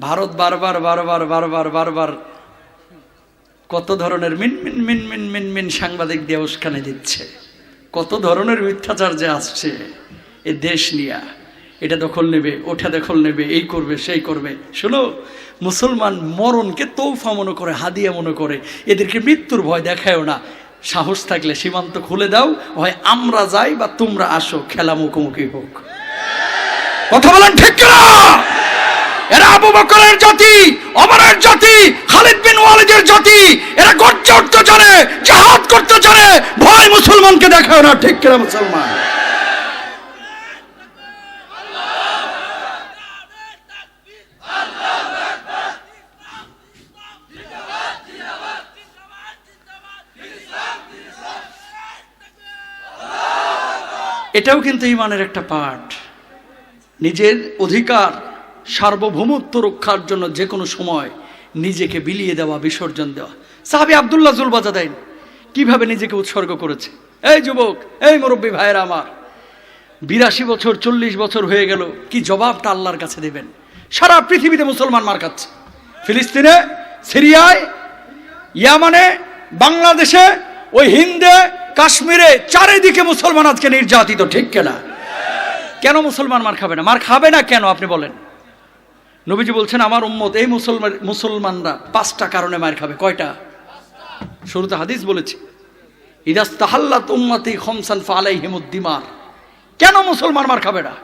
ভারত বারবার বারবার বারবার বারবার কত ধরনের মিন মিন মিন মিন মিন মিন সাংবাদিক দিয়ে উস্কানি দিচ্ছে। কত ধরনের মিথ্যাচার যে আসছে এ দেশ নিয়া। এটা দখল নেবে, ওটা দখল নেবে, এই করবে, সেই করবে। শোনো, মুসলমান মরণকে তৌফা মনে করে, হাদিয়া মনে করে। এদেরকে মৃত্যুর ভয় দেখায়ও না। সাহস থাকলে সীমান্ত খুলে দাও, হয় আমরা যাই বা তোমরা আসো খেলা মুখোমুখি হোক। কথা বলেন ঠিক কিনা? এরা আবু বকরের জাতি অমরের জাতি, খালিদ বিন ওয়ালিদের জাতি। এরা গর্জে উঠতে জানে জাহাদ করতে জানে ভয় মুসলমানকে দেখায় না, ঠিক কিনা মুসলমান? এটাও কিন্তু ইমানের একটা পাঠ। নিজের অধিকার সার্বভৌমত্ব রক্ষার জন্য যে কোনো সময় নিজেকে বিলিয়ে দেওয়া, বিসর্জন দেওয়া। সাহাবি আবদুল্লাহ দেন কীভাবে নিজেকে উৎসর্গ করেছে? এই যুবক, এই মুরব্বী ভাইয়েরা আমার, বিরাশি বছর, চল্লিশ বছর হয়ে গেল, কি জবাবটা আল্লাহর কাছে দেবেন? সারা পৃথিবীতে মুসলমান মার খাচ্ছে। ফিলিস্তিনে, সিরিয়ায়, ইয়ামানে, বাংলাদেশে, ওই হিন্দে, কাশ্মীরে চারিদিকে মুসলমান আজকে নির্যাতিত, ঠিক কেনা? কেন মুসলমান মার খাবে না? মার খাবে না কেন? আপনি বলেন। নবীজি বলছেন, আমার উম্মত, এই মুসলমান, মুসলমানরা পাঁচটা কারণে মার খাবে। কয়টা? শুরুতে হাদিস বলেছি, ইদাস তাহাল্লা তুম্মাতি খমসান ফালাই হেমুদ্দিমার কেন মুসলমান মার খাবে না?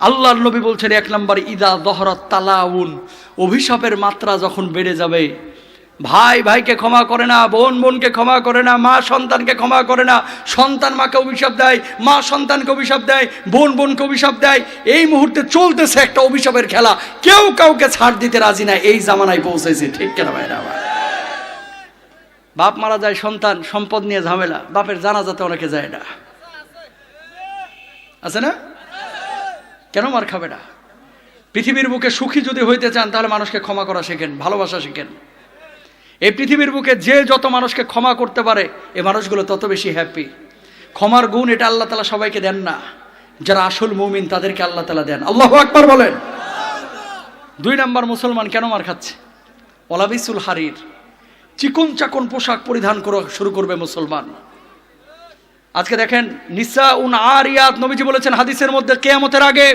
আল্লাহর নবী বলছেন, এক নম্বর, ইদা দহরত তালাউন। অভিশাপের মাত্রা যখন বেড়ে যাবে ভাই ভাইকে ক্ষমা করে না, বোন বোনকে ক্ষমা করে না, মা সন্তানকে ক্ষমা করে না। সন্তান মাকে অভিশাপ দেয়, মা সন্তানকে অভিশাপ দেয়, বোন বোনকে অভিশাপ দেয়। এই মুহূর্তে চলতেছে একটা অভিশাপের খেলা। কেউ কাউকে ছাড় দিতে রাজি না, এই জামানায় পৌঁছেছে। ঠিক কেন ভাইরা? আমার বাপ মারা যায়, সন্তান, সম্পদ নিয়ে ঝামেলা। বাপের জানাজাতে অনেকে যায় না। আছে না? কেন মার খাবে না? পৃথিবীর বুকে সুখী যদি হইতে চান, তাহলে মানুষকে ক্ষমা করা শেখেন, ভালোবাসা শেখেন। এই পৃথিবীর বুকে যে যত মানুষকে ক্ষমা করতে পারে, এই মানুষগুলো তত বেশি হ্যাপি ক্ষমার গুণ এটা আল্লাহ তালা সবাইকে দেন না। যারা আসল মুমিন, তাদেরকে আল্লাহ তালা দেন। আল্লাহ আকবার বলেন। দুই নাম্বার মুসলমান কেন মার খাচ্ছে? ওলাবিসুল হারির। চিকন চাকন পোশাক পরিধান করা, শুরু করবে মুসলমান। আজকে দেখেন নিসা উন আরিয়াত নবীজি বলেছেন হাদিসের মধ্যে কেয়ামতের আগে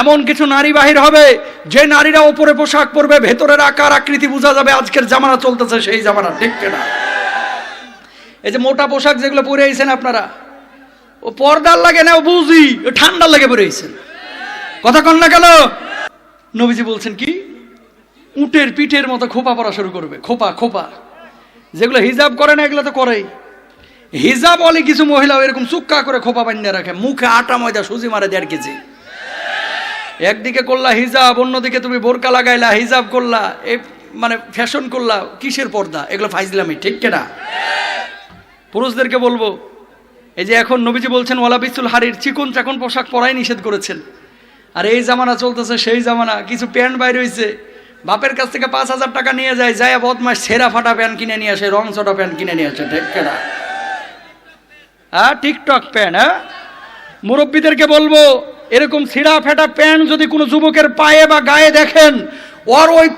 এমন কিছু নারী বাহির হবে, যে নারীরা ওপরে পোশাক পরবে, ভেতরের আকার, আকৃতি বোঝা যাবে, আজকের জামানা চলতেছে সেই জামানা, ঠিক না এই যে মোটা পোশাক যেগুলো পরে আইছেন আপনারা, ও পর্দার লাগে না, ও বুঝি, ও ঠান্ডার লাগে পরে আইছেন। কথা কন না কেন? নবীজি বলছেন কি? উটের পিঠের মতো খোপা পরা শুরু করবে, খোপা খোপা। যেগুলো হিজাব করে না, এগুলো তো করেই। হিজাব বলে কিছু মহিলা এরকম চুক্কা করে খোপা বানিয়ে রাখে, মুখে আটা ময়দা সুজি মারে দেড় কেজি। একদিকে করলা হিজাব, অন্যদিকে তুমি বোরকা লাগাইলা, হিজাব করলা এই মানে ফ্যাশন করলা, কিসের পর্দা? এগুলো ফাইজলামি, ঠিক কেনা? পুরুষদেরকে বলব, এই যে এখন নবীজি বলছেন, ওয়ালা বিসুল হারির চিকন চাকন পোশাক পরাই নিষেধ করেছেন। আর এই জামানা চলতেছে, সেই জামানা, কিছু প্যান্ট বাইর হয়েছে বাপের কাছ থেকে পাঁচ হাজার টাকা নিয়ে যায় যায় বদমাস সেরা ফাটা প্যান্ট কিনে নিয়ে আসে, রং চটা প্যান্ট কিনে নিয়ে আসে, ঠিক কেনা? হ্যাঁ টিকটক প্যান্ট হ্যাঁ? মুরব্বীদেরকে বলব এরকম ছিঁড়া ফেটা প্যান্ট যদি কোনো যুবকের পায়ে বা গায়ে দেখেন, ওর ওই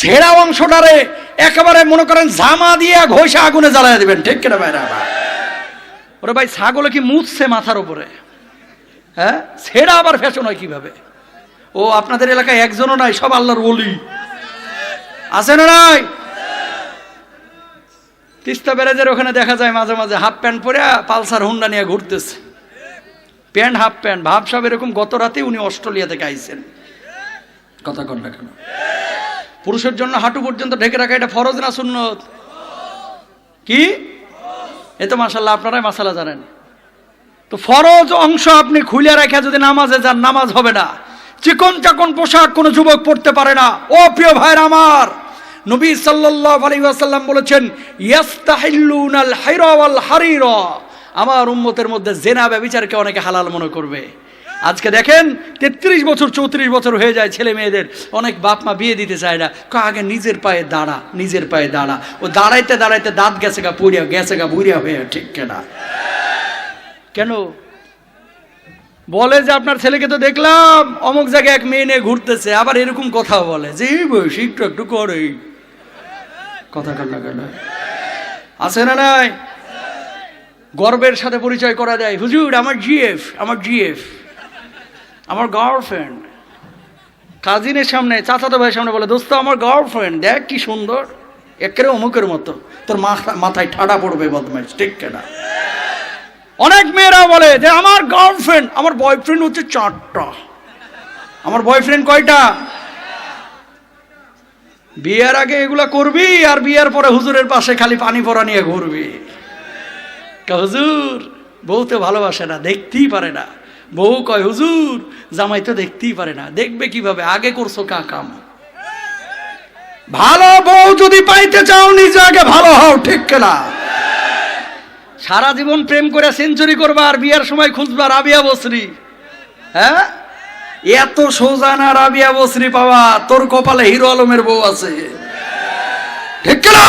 ছেঁড়া অংশটারে একেবারে মনে করেন জামা দিয়ে ঘষে আগুনে জ্বালায় দিবেন। ঠিক কিনা ভাইরা ওরে ভাই, ছাগলে কি মুছছে মাথার উপরে? হ্যাঁ? ছেঁড়া আবার ফ্যাশন হয় কীভাবে? ও, আপনাদের এলাকায় একজনও নাই, সব আল্লাহর ওলি। আছে না নাই? তিস্তা ব্যারাজের ওখানে দেখা যায় মাঝে মাঝে হাফ প্যান্ট পরে পালসার হুন্ডা নিয়ে ঘুরতেছে। প্যান্ট, হাফ প্যান্ট, ভাব সব এরকম গত রাতে উনি অস্ট্রেলিয়া থেকে আইছেন। কথা কন না কেন? পুরুষের জন্য হাঁটু পর্যন্ত ঢেকে রাখা, এটা ফরজ না সুন্নত? কি? এ তো মাসাল্লাহ আপনারাই মাসালা জানেন। তো ফরজ অংশ আপনি খুলে রেখে যদি নামাজে যান, নামাজ হবে না। চিকন চাকন পোশাক কোনো যুবক পড়তে পারে না। ও প্রিয় ভাইয়ের আমার, নবী সাল্লাল্লাহু আলাইহি ওয়াসাল্লাম বলেছেন, ইয়াস্তাহিল্লুনাল হাইরা ওয়াল হারিরা। আমার উম্মতের মধ্যে জেনা ব্যবিচারকে অনেকে হালাল মনে করবে। আজকে দেখেন, তেত্রিশ বছর, চৌত্রিশ বছর হয়ে যায় ছেলে মেয়েদের। অনেক বাপ মা বিয়ে দিতে চায় না। আগে নিজের পায়ে দাঁড়া, নিজের পায়ে দাঁড়া। ও দাঁড়াইতে দাঁড়াইতে দাঁত গেছে গা, পুড়িয়া, গেছে গা, বুড়িয়া হয়ে ঠিক কেনা। কেন? বলে যে আপনার ছেলেকে তো দেখলাম, অমুক জায়গায় এক মেয়ে নিয়ে ঘুরতেছে, আবার এরকম কথা বলে। যে একটু একটু করে কথা কান্না কেন আছে না নাই? গর্বের সাথে পরিচয় করা যায় হুজুর, আমার জিএফ আমার জিএফ, আমার গার্লফ্রেন্ড। কাজিনের সামনে, চাচাতো ভাইয়ের সামনে বলে, দোস্ত, আমার গার্লফ্রেন্ড, দেখ কি সুন্দর। একেরে অমুকের মতো। তোর মাথা, মাথায় ঠাডা পড়বে বদমাইশ, ঠিক কেনা অনেক মেয়েরা বলে যে, আমার গার্লফ্রেন্ড, আমার বয়ফ্রেন্ড হচ্ছে চারটা। আমার বয়ফ্রেন্ড কয়টা? বিয়ের আগে এগুলা করবি, আর বিয়ের পরে হুজুরের পাশে খালি পানি পরা নিয়ে ঘুরবি। হুজুর, বউ তো ভালোবাসে না, দেখতেই পারে না। বউ কয়, হুজুর, জামাই তো দেখতেই পারে না, দেখবে কীভাবে? আগে করছ কা কাম ভালো বউ যদি পাইতে চাও, নিজে আগে ভালো হও, ঠিক কেনা? সারা জীবন প্রেম করে সেঞ্চুরি করবা আর বিয়ার সময় খুঁজবা রাবিয়া বসরি। হ্যাঁ? এত সোজা না রাবিয়া বসরি পাওয়া, তোর কপালে হিরো আলমের বউ আছে। ঠিক না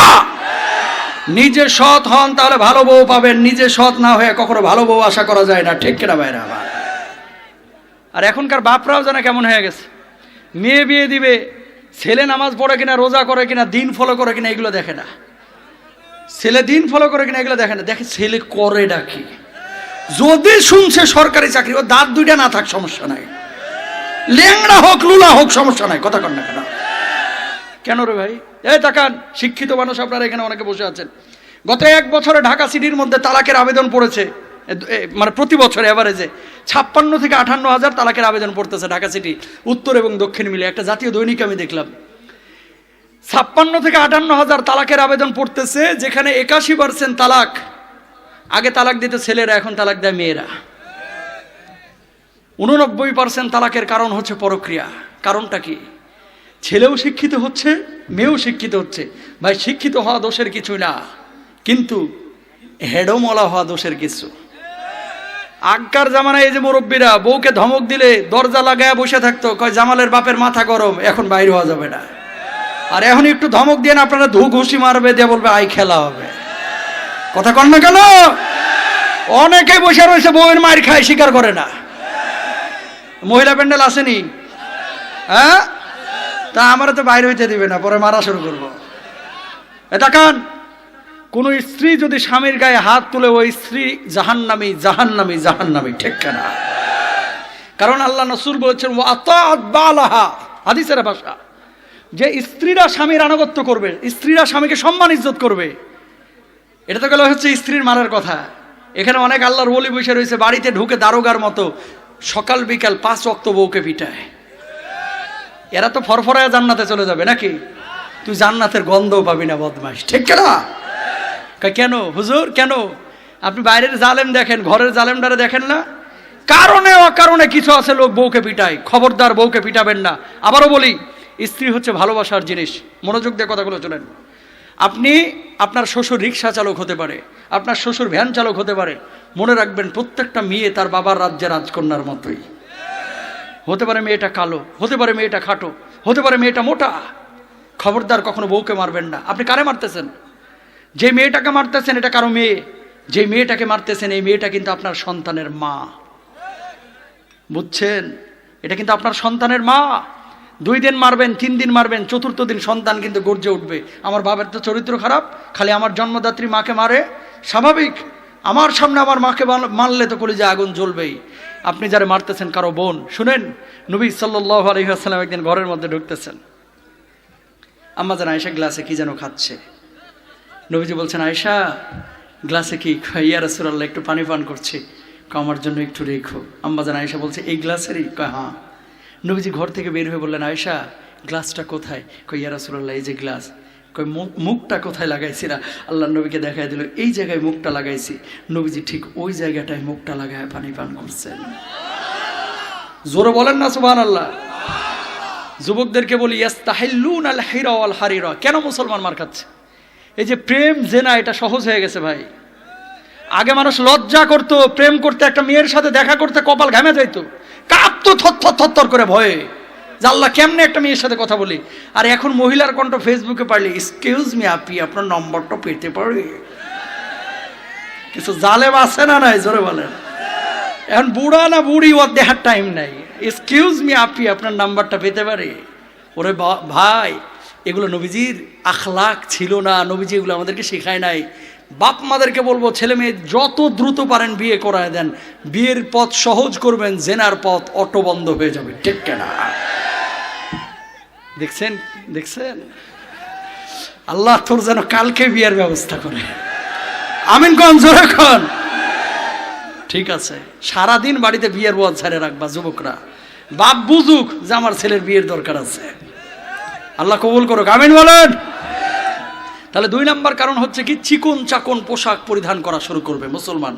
নিজে সৎ হন, তাহলে ভালো বউ পাবেন। নিজে সৎ না হয়ে কখনো ভালো বউ আশা করা যায় না। ঠিক কিনা বাইরে আমার? আর এখনকার বাপরাও যেন কেমন হয়ে গেছে। মেয়ে বিয়ে দিবে, ছেলে নামাজ পড়ে কিনা, রোজা করে কিনা, দিন ফলো করে কিনা, এগুলো দেখে না। ছেলে দিন ফলো করে কিনা, এগুলো দেখে না। দেখে ছেলে করে ডাকি যদি শুনছে সরকারি চাকরি ও দাঁত দুইটা না থাক, সমস্যা নাই। ল্যাংড়া হোক, লুলা হোক, সমস্যা নাই। কথা কন না কেন? কেন রে ভাই? এই তাকান, শিক্ষিত মানুষ আপনারা এখানে অনেকে বসে আছেন। গত এক বছরে ঢাকা সিটির মধ্যে তালাকের আবেদন পড়েছে মানে প্রতি বছর এভারেজে ছাপ্পান্ন থেকে আঠান্ন হাজার তালাকের আবেদন পড়তেছে ঢাকা সিটি, উত্তর এবং দক্ষিণ মিলে। একটা জাতীয় দৈনিক আমি দেখলাম। ছাপ্পান্ন থেকে আটান্ন হাজার তালাকের আবেদন পড়তেছে, যেখানে একাশি পার্সেন্ট তালাক। আগে তালাক দিতে ছেলেরা, এখন তালাক দেয় মেয়েরা। উননব্বই পার্সেন্ট তালাকের কারণ হচ্ছে পরক্রিয়া। কারণটা কি? ছেলেও শিক্ষিত হচ্ছে, মেয়েও শিক্ষিত হচ্ছে। ভাই, শিক্ষিত হওয়া দোষের কিছু না। কিন্তু হেডমলা হওয়া দোষের কিছু। আগকার জামানায় এই যে মুরব্বীরা, বউকে ধমক দিলে দরজা লাগায় বসে থাকতো, কয়, জামালের বাপের মাথা গরম, এখন বাইর হওয়া যাবে না। আর এখন একটু ধমক দিয়ে না, আপনারা ধু ঘুষি মারবে, দিয়ে বলবে আই খেলা হবে। কথা কন না কেন? অনেকে বসে রয়েছে, বউয়ের মায়ের খায় স্বীকার করে না। মহিলা প্যান্ডেল আসেনি? হ্যাঁ? তা আমারও তো বাইরে হইতে দিবে না, পরে মারা শুরু করব। এটা কান কোন স্ত্রী যদি স্বামীর গায়ে হাত তুলে, ওই স্ত্রী জাহান্নামি জাহান্নামি জাহান্নামি, ঠিক কেনা। কারণ আল্লাহ নসুর বলছেন ভাষা। যে স্ত্রীরা স্বামীর আনুগত্য করবে, স্ত্রীরা স্বামীকে সম্মান ইজ্জত করবে। এটা তো গেল হচ্ছে স্ত্রীর মারার কথা। এখানে অনেক আল্লাহর বলি বসে রয়েছে, বাড়িতে ঢুকে দারোগার মতো সকাল বিকাল পাঁচ অক্ত বউকে পিটায়। এরা তো ফরফরায় জান্নাতে চলে যাবে নাকি? তুই জান্নাতের গন্ধও পাবি না বদমাস ঠিক কেনা? কেন? হুজুর, কেন? আপনি বাইরের জালেম দেখেন, ঘরের জালেমটারে দেখেন না? কারণে অকারণে কিছু আছে, লোক বউকে পিটায়। খবরদার বউকে পিটাবেন না। আবারও বলি, স্ত্রী হচ্ছে ভালোবাসার জিনিস। মনোযোগ দিয়ে কথাগুলো চলেন আপনি আপনার শ্বশুর রিক্সা চালক হতে পারে, আপনার শ্বশুর ভ্যান চালক হতে পারে। মনে রাখবেন, প্রত্যেকটা মেয়ে তার বাবার রাজ্যে রাজকন্যার মতোই। হতে পারে মেয়েটা কালো, হতে পারে মেয়েটা খাটো, হতে পারে মেয়েটা মোটা। খবরদার কখনো বউকে মারবেন না। আপনি কারে মারতেছেন? যে মেয়েটাকে মারতেছেন, এটা কারও মেয়ে। যে মেয়েটাকে মারতেছেন, এই মেয়েটা কিন্তু আপনার সন্তানের মা। বুঝছেন? এটা কিন্তু আপনার সন্তানের মা। দুই দিন মারবেন, তিন দিন মারবেন, চতুর্থ দিন সন্তান কিন্তু গর্জে উঠবে। আমার বাবার তো চরিত্র খারাপ, খালি আমার জন্মদাত্রী মাকে মারে। স্বাভাবিক, আমার সামনে আমার মাকে মার- মারলে তো কলিজা আগুন জ্বলবেই। আপনি যারা মারতেছেন কারও বোন শুনেন নবী সাল্লাহ আলহিহাসাল্লাম একদিন ঘরের মধ্যে ঢুকতেছেন। আম্মা যেন আয়সা গ্লাসে কি যেন খাচ্ছে। নবীজি বলছেন আয়সা গ্লাসে কি ইয়া রসুল্লাহ একটু পানি পান করছে। কয়, আমার জন্য একটু রেখো। আম্মা যেন আয়সা বলছে এই গ্লাসেরই? কয় হ্যাঁ। নবীজি ঘর থেকে বের হয়ে বললেন আয়সা গ্লাসটা কোথায়? কই ইয়া এই যে গ্লাস। কই মুখ- মুখটা কোথায় লাগাইছি না? আল্লাহ নবীকে দেখাই দিল, এই জায়গায় মুখটা লাগাইছি। নবীজি ঠিক ওই জায়গাটায় মুখটা লাগায় পানি পান করছেন। জোরে বলেন না সুবহান আল্লাহ যুবকদেরকে বলি ইয়াস্তাহিল্লুন আল হিরা ওয়াল হারিরা কেন মুসলমান মার খাচ্ছে? এই যে প্রেম জেনা, এটা সহজ হয়ে গেছে ভাই। আগে মানুষ লজ্জা করতো, প্রেম করতে, একটা মেয়ের সাথে দেখা করতে কপাল ঘামে যাইতো। কাঁপতো থর থর করে ভয়ে। যে আল্লাহ কেমনে একটা মেয়ের সাথে কথা বলি? আর এখন মহিলার কণ্ঠ ফেসবুকে পারলে এক্সকিউজ মি আপনি আপনার নম্বরটা পেতে পারি? কিছু জালেম আছে না নাই? জোরে বলেন। এখন বুড়া না বুড়ি, ওর দেখার টাইম নাই। এক্সকিউজ মি আপনি আপনার নাম্বারটা পেতে পারে? ওরে ভাই, এগুলো নবীজির আখলাক ছিল না। নবীজি এগুলো আমাদেরকে শেখায় নাই। বাপ মাদেরকে বলব, ছেলে মেয়ে যত দ্রুত পারেন বিয়ে করায় দেন। বিয়ের পথ সহজ করবেন, জেনার পথ অটো বন্ধ হয়ে যাবে। ঠিক কেনা? দেখছেন? দেখছেন? আল্লাহ তোর যেন কালকে বিয়ের ব্যবস্থা করে। আমিন কন, জোরে ঠিক আছে। সারাদিন বাড়িতে বিয়ের বদ ছেড়ে রাখবা, যুবকরা। বাপ বুঝুক যে আমার ছেলের বিয়ের দরকার আছে। আল্লাহ কবুল করুক। আমিন বলেন? তাহলে দুই নাম্বার কারণ হচ্ছে কি? চিকন চাকন পোশাক পরিধান করা শুরু করবে মুসলমান।